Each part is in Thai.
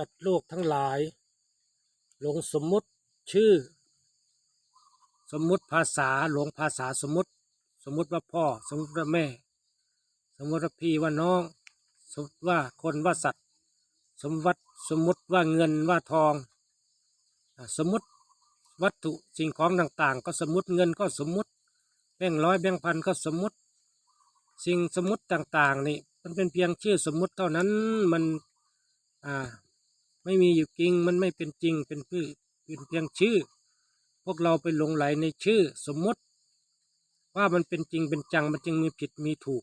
สัตว์โลกทั้งหลาย หลงสมมุติชื่อ สมมุติภาษาหลงภาษาสมมุติ สมมุติว่าพ่อ สมมุติว่าแม่ สมมุติว่าพี่ว่าน้อง สมมติว่าคนว่าสัตว์ สมวัติสมมุติว่าเงินว่าทอง สมมุติวัตถุสิ่งของต่างๆ ก็สมมุติเงินก็สมมุติแบงร้อยแบงพันก็สมมุติ สิ่งสมมุติต่างๆนี่มันเป็นเพียงชื่อสมมุติเท่านั้นมันอ่า ไม่มีอยู่จริงมันไม่เป็นจริงเป็นพืเป็นเพียงชื่อ พวกเราไปหลงไหลในชื่อสมมติ ว่ามันเป็นจริงเป็นจังมันจึงมีผิดมีถูก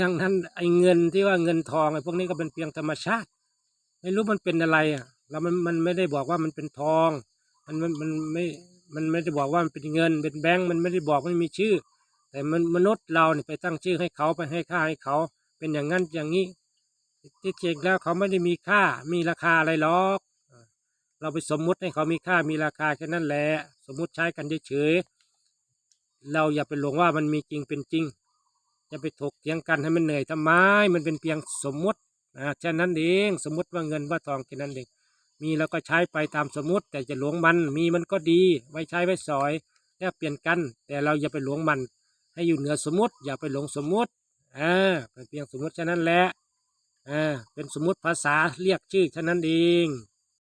ดังนั้นไอ้เงินที่ว่าเงินทองไอ้พวกนี้ก็เป็นเพียงธรรมชาติ ไม่รู้มันเป็นอะไรอะแล้วมันมันไม่ได้บอกว่ามันเป็นทอง มันมันมันไม่มันไม่ได้บอกว่ามันเป็นเงิน เป็นแบงก์มันไม่ได้บอกมันมีชื่อ แต่มันมนุษย์เราเนี่ยไปตั้งชื่อให้เขาไปให้ค่าให้เขา เป็นอย่างนั้นอย่างนี้ ที่จริงแล้วเขาไม่ได้มีค่ามีราคาอะไรหรอกเราไปสมมุติให้เขามีค่ามีราคาแค่นั้นแหละสมมุติใช้กันเฉยๆเราอย่าไปหลงว่ามันมีจริงเป็นจริงอย่าไปถกเถียงกันให้มันเหนื่อยทำไมมันเป็นเพียงสมมุติอ่าแค่นั้นเองสมมุติว่าเงินว่าทองแค่นั้นเองมีแล้วก็ใช้ไปตามสมมุติ แต่จะหลวงมันมีมันก็ดี ไว้ใช้ไว้สอยแลกเปลี่ยนกัน แต่เราอย่าไปหลวงมัน ให้อยู่เหนือสมมุติ อย่าไปหลงสมมุติอ่าเป็นเพียงสมมุติแค่นั้นแหละ อ่าเป็นสมมุติภาษาเรียกชื่อเท่านั้นเอง